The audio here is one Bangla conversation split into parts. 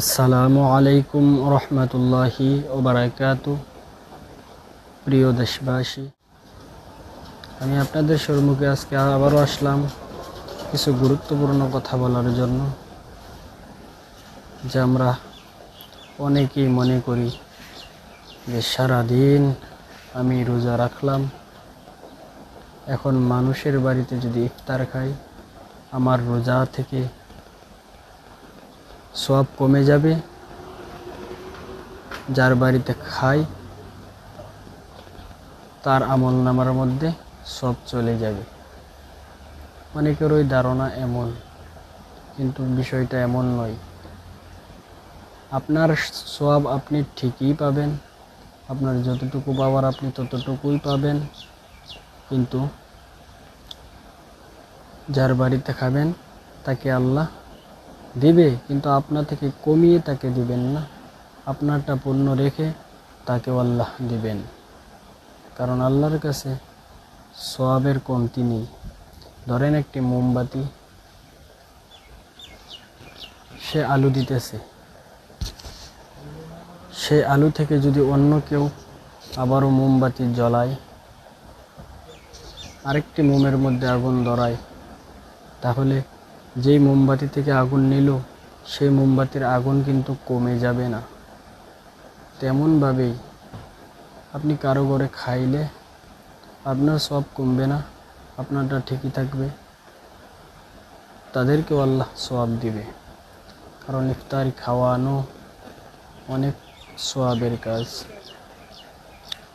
আসসালামু আলাইকুম রহমতুল্লাহি ওবরাকাত প্রিয় দেশবাসী, আমি আপনাদের সম্মুখে আজকে আবারও আসলাম কিছু গুরুত্বপূর্ণ কথা বলার জন্য, যে আমরা অনেকেই মনে করি যে সারাদিন আমি রোজা রাখলাম। এখন মানুষের বাড়িতে যদি ইফতার খাই, আমার রোজা থেকে সব কমে যাবে। যার বাড়িতে খাই, তার আমল নামার মধ্যে সব চলে যাবে। অনেকের ওই ধারণা এমন, কিন্তু বিষয়টা এমন নয়। আপনার সব আপনি ঠিকই পাবেন, আপনার যতটুকু পাওয়ার আপনি ততটুকুই পাবেন, কিন্তু যার বাড়িতে খাবেন, তাকে আল্লাহ দিবে, কিন্তু আপনার থেকে কমিয়ে তাকে দিবেন না। আপনারটা পূর্ণ রেখে তাকেও আল্লাহ দিবেন। কারণ আল্লাহর কাছে সোয়াবের কমতি নেই। ধরেন একটি মোমবাতি, সে আলু দিতেছে। সে আলু থেকে যদি অন্য কেউ আবারও মোমবাতি জ্বলায়, আরেকটি মোমের মধ্যে আগুন ধরায়, তাহলে যেই মোমবাতি থেকে আগুন নিল, সেই মোমবাতির আগুন কিন্তু কমে যাবে না। তেমনভাবেই আপনি কারও ঘরে খাইলে আপনার সব কমবে না, আপনারটা ঠিকই থাকবে। তাদেরকেও আল্লাহ সওয়াব দিবে। কারণ ইফতারি খাওয়ানো অনেক সোয়াবের কাজ।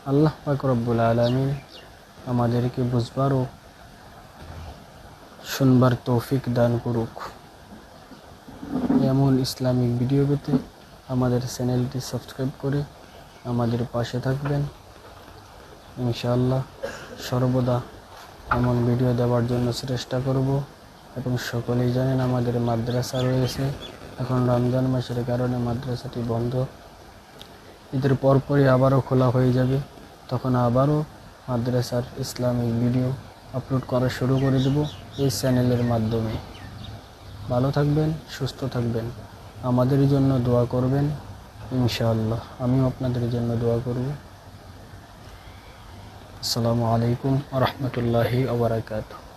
আল্লাহ পাক রব্বুল আলমিন আমাদেরকে বুঝবারও শুনবার তৌফিক দান করুক। এমন ইসলামিক ভিডিও পেতে আমাদের চ্যানেলটি সাবস্ক্রাইব করে আমাদের পাশে থাকবেন। ইনশাআল্লাহ সর্বদা এমন ভিডিও দেওয়ার জন্য চেষ্টা করব এবং সকলেই জানেন আমাদের মাদ্রাসা রয়েছে। এখন রমজান মাসের কারণে মাদ্রাসাটি বন্ধ। ঈদের পরপরই আবারও খোলা হয়ে যাবে। তখন আবারও মাদ্রাসার ইসলামিক ভিডিও আপলোড করা শুরু করে দেব। এই চ্যানেলের মাধ্যমে। ভালো থাকবেন, সুস্থ থাকবেন। আমাদের জন্য দোয়া করবেন, ইনশাআল্লাহ। আমিও আপনাদের জন্য দোয়া করব। আসসালামু আলাইকুম রহমতুল্লাহি আবরাকাতু